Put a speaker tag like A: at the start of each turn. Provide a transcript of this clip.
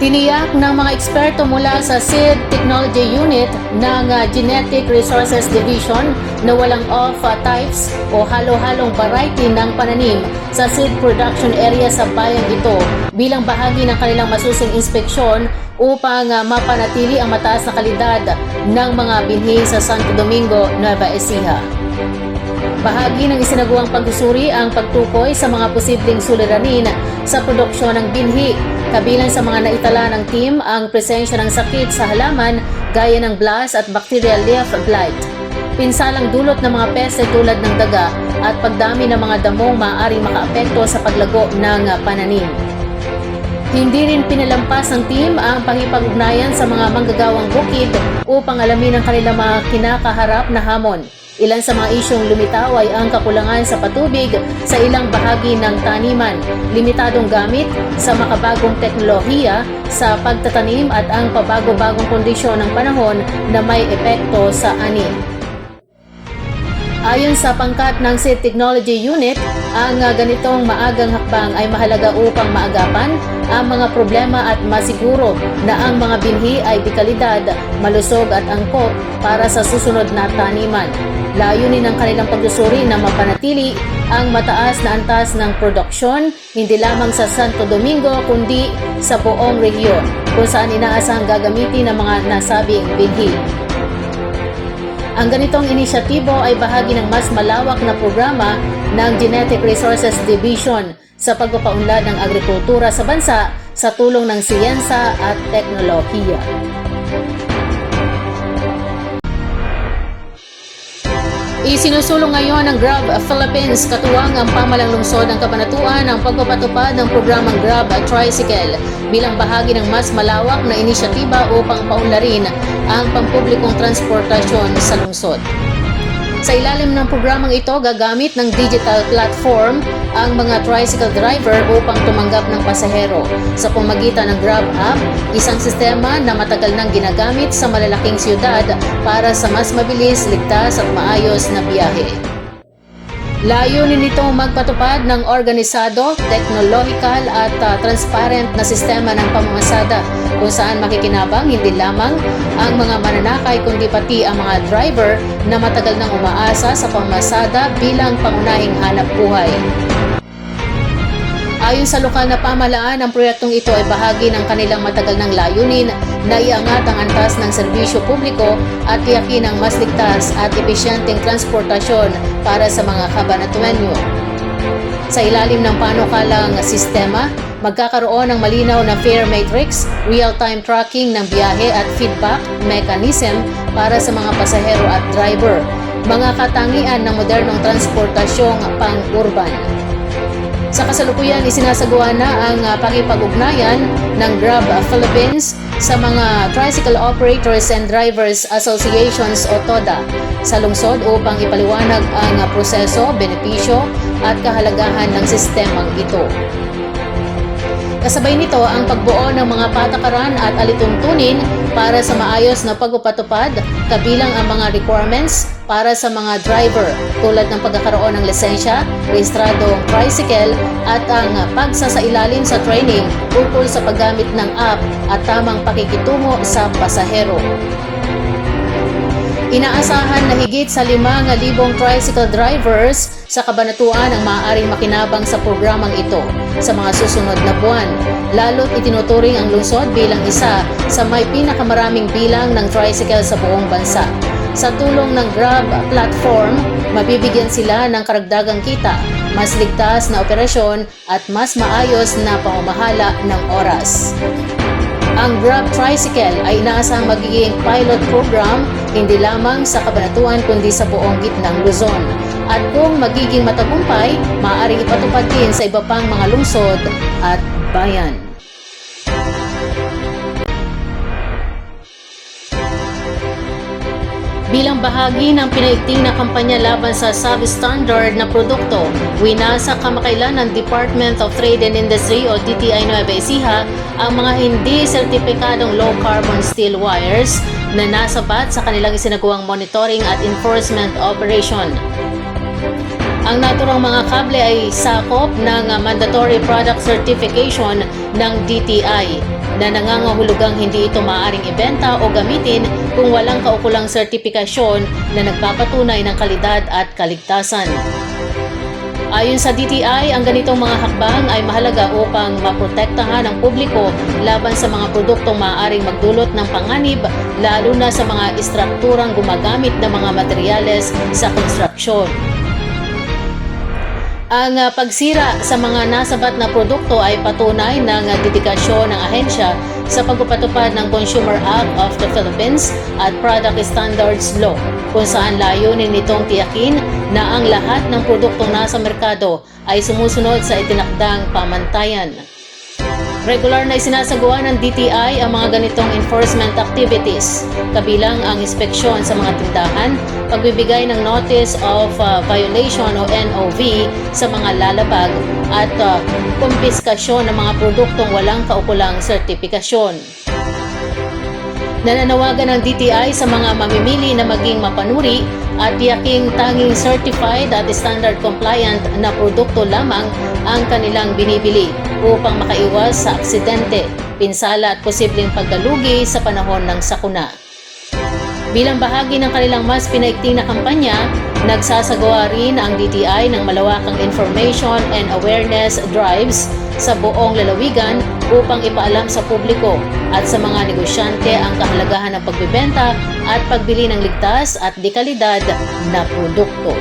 A: Tiniyak ng mga eksperto mula sa Seed Technology Unit ng uh, Genetic Resources Division na walang off types o halo-halong variety ng pananim sa seed production area sa bayan ito bilang bahagi ng kanilang masusing inspeksyon upang uh, mapanatili ang mataas na kalidad ng mga binhi sa Santo Domingo, Nueva Ecija. Bahagi ng isinagawang pagsusuri ang pagtukoy sa mga posibleng suliranin sa produksyon ng binhi. Kabilang sa mga naitala ng team ang presensya ng sakit sa halaman gaya ng blast at bacterial leaf blight. Pinsalang dulot ng mga peste tulad ng daga at pagdami ng mga damong maaaring makaapekto sa paglago ng pananim. Hindi rin pinalampas ng team ang pakipag-ugnayan sa mga manggagawang bukid upang alamin ang kanilang mga kinakaharap na hamon. Ilan sa mga isyong lumitaw ay ang kakulangan sa patubig sa ilang bahagi ng taniman, limitadong gamit sa makabagong teknolohiya sa pagtatanim at ang pabago-bagong kondisyon ng panahon na may epekto sa ani. Ayon sa pangkat ng Seed Technology Unit, ang uh, ganitong maagang hakbang ay mahalaga upang maagapan ang mga problema at masiguro na ang mga binhi ay dekalidad, malusog at angkop para sa susunod na taniman. Layunin ng kanilang pagsusuri na mapanatili ang mataas na antas ng produksyon hindi lamang sa Santo Domingo kundi sa buong rehiyon kung saan inaasahang gagamitin ng mga nasabing binhi. Ang ganitong inisyatibo ay bahagi ng mas malawak na programa ng Genetic Resources Division sa pagpapaunlad ng agrikultura sa bansa sa tulong ng siyensa at teknolohiya. Isinusulong ngayon ng Grab Philippines katuwang ang pamalang lungsod ng kabanatuan ang pagpapatupad ng programang Grab Tricycle bilang bahagi ng mas malawak na inisyatiba upang paunlarin ang pampublikong transportasyon sa lungsod. Sa ilalim ng programang ito, gagamit ng digital platform ang mga tricycle driver upang tumanggap ng pasahero. Sa pamagitan ng Grab app, isang sistema na matagal nang ginagamit sa malalaking siyudad para sa mas mabilis, ligtas at maayos na biyahe. Layunin nito magpatupad ng organisado, technological at uh, transparent na sistema ng pamamasada kung saan makikinabang hindi lamang ang mga mananakay kundi pati ang mga driver na matagal nang umaasa sa pamamasada bilang pangunahing hanap buhay. Ayon sa lokal na pamalaan, ang proyektong ito ay bahagi ng kanilang matagal ng layunin na iangat ang antas ng serbisyo publiko at tiyakin ang mas ligtas at epesyenteng transportasyon para sa mga kabanatuenyo. Sa ilalim ng panukalang sistema, magkakaroon ng malinaw na fare matrix, real-time tracking ng biyahe at feedback mechanism para sa mga pasahero at driver, mga katangian ng modernong transportasyong pang-urban. Sa kasalukuyan, isinasagawa na ang uh, pakipag-ugnayan ng Grab Philippines sa mga Tricycle Operators and Drivers Associations o TODA sa lungsod upang ipaliwanag ang uh, proseso, benepisyo at kahalagahan ng sistemang ito. Kasabay nito ang pagbuo ng mga patakaran at alituntunin para sa maayos na pagpapatupad kabilang ang mga requirements para sa mga driver tulad ng pagkakaroon ng lisensya, rehistradong tricycle at ang pagsasailalim sa training ukol sa paggamit ng app at tamang pakikitungo sa pasahero. Inaasahan na higit sa 5,000 tricycle drivers sa kabanatuan ang maaaring makinabang sa programang ito sa mga susunod na buwan. Lalo't itinuturing ang lungsod bilang isa sa may pinakamaraming bilang ng tricycle sa buong bansa. Sa tulong ng Grab platform, mabibigyan sila ng karagdagang kita, mas ligtas na operasyon at mas maayos na pamamahala ng oras. Ang Grab Tricycle ay inaasang magiging pilot program hindi lamang sa Kabanatuan kundi sa buong gitnang Luzon. At kung magiging matagumpay, maaaring ipatupad din sa iba pang mga lungsod at bayan. Bilang bahagi ng pinaigting na kampanya laban sa substandard na produkto, winasa kamakailan ng Department of Trade and Industry o DTI Nueva Ecija ang mga hindi sertipikadong low-carbon steel wires na nasabat sa kanilang isinagawang monitoring at enforcement operation. Ang naturang mga kable ay sakop ng mandatory product certification ng DTI na nangangahulugang hindi ito maaaring ibenta o gamitin kung walang kaukulang sertipikasyon na nagpapatunay ng kalidad at kaligtasan. Ayon sa DTI, ang ganitong mga hakbang ay mahalaga upang maprotektahan ang publiko laban sa mga produktong maaaring magdulot ng panganib lalo na sa mga istrukturang gumagamit ng mga materyales sa konstruksyon. Ang ah, pagsira sa mga nasabat na produkto ay patunay ng ah, dedikasyon ng ahensya sa pagpapatupad ng Consumer Act of the Philippines at Product Standards Law kung saan layunin nitong tiyakin na ang lahat ng produktong nasa merkado ay sumusunod sa itinakdang pamantayan. Regular na isinasagawa ng DTI ang mga ganitong enforcement activities, kabilang ang inspeksyon sa mga tindahan, pagbibigay ng Notice of uh, Violation o NOV sa mga lalabag at uh, kumpiskasyon ng mga produktong walang kaukulang sertipikasyon. Nananawagan ng DTI sa mga mamimili na maging mapanuri at tiyaking tanging certified at standard compliant na produkto lamang ang kanilang binibili upang makaiwas sa aksidente, pinsala at posibleng pagkalugi sa panahon ng sakuna. Bilang bahagi ng kanilang mas pinaigting na kampanya, nagsasagawa rin ang DTI ng malawakang information and awareness drives sa buong lalawigan upang ipaalam sa publiko at sa mga negosyante ang kahalagahan ng pagbebenta at pagbili ng ligtas at dekalidad na produkto.